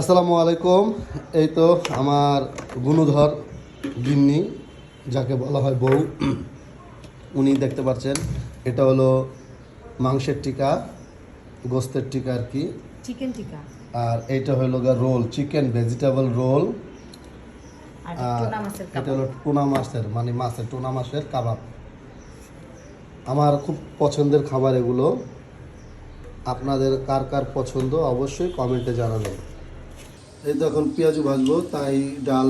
আসসালামু আলাইকুম। এই তো আমার গুণধর গিন্নি যাকে বলা হয় বউ। উনি দেখতে পাচ্ছেন এটা হলো মাংসের টিকা গোস্তের টিকা আর কি। চিকেন টিকা। আর এইটা হলো গা রোল চিকেন ভেজিটেবল রোল। আর এটা হলো টুনা মাছের মানে মাছের টুনা মাছের কাবাব। আমার খুব পছন্দের খাবার এগুলো। আপনাদের কার কার পছন্দ অবশ্যই কমেন্টে জানাবেন। এই তো এখন পেঁয়াজু ভাজবো, তাই ডাল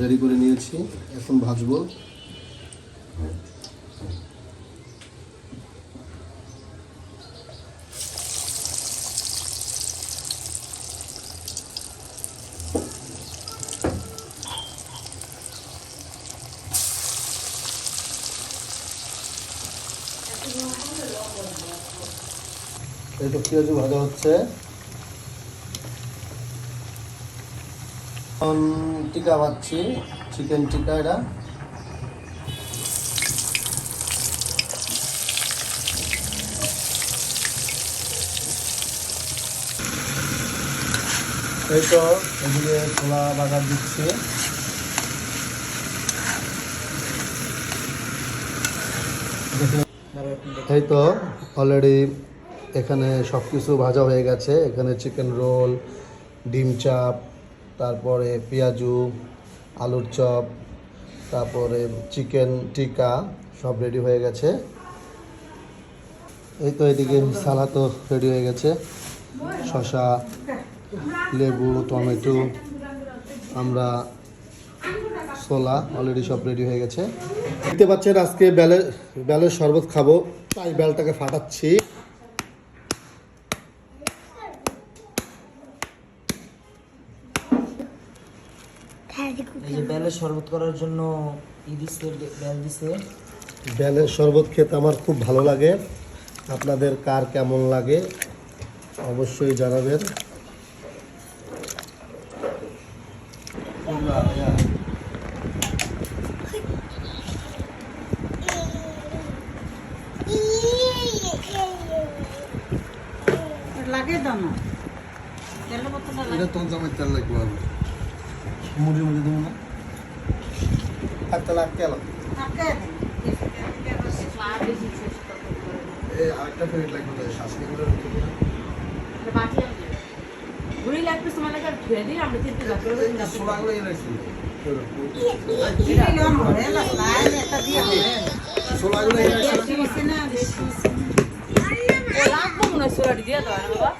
রেডি করে নিয়েছি, এখন ভাজবো। এই তো পেঁয়াজু ভাজা হচ্ছে। এখন টিকা ভাজছি চিকেন টিকা এটা। এই তো এদিকে খোলা বাগার দিচ্ছে। এই তো অলরেডি এখানে সব কিছু ভাজা হয়ে গেছে। এখানে চিকেন রোল ডিম চাপ তারপরে পেঁয়াজু, আলুর চপ, তারপরে চিকেন টিকা সব রেডি হয়ে গেছে। এই তো এদিকে সালাদও রেডি হয়ে গেছে। শসা, লেবু, টমেটো, আমরা ছোলা অলরেডি সব রেডি হয়ে গেছে। দেখতে পাচ্ছেন আজকে বেলের বেলের শরবত খাব, তাই বেলটাকে ফাটাচ্ছি। এই যে বেলের শরবত করার জন্য ই বেল দিছে বেলের শরবত খেতে আমার খুব ভালো লাগে। আপনাদের কার কেমন লাগে অবশ্যই জানাবেন। লাগে তেল এটা তো জামাই তেল লাগবে। আর মুড়ি মুড়ি দেবো না। তাহলে আটকে এলাম আরেকটা প্লেট লাগবে তো শাসনি করে ঘুরি লাগবে তোমার লাগে ধুয়ে দিই আমরা তিনটে যাত্রা করে দিন সোলাগুলো রাখছি। সোলাগুলো এনে মনে হয় সোলাটি দিয়ে দাও বাবা।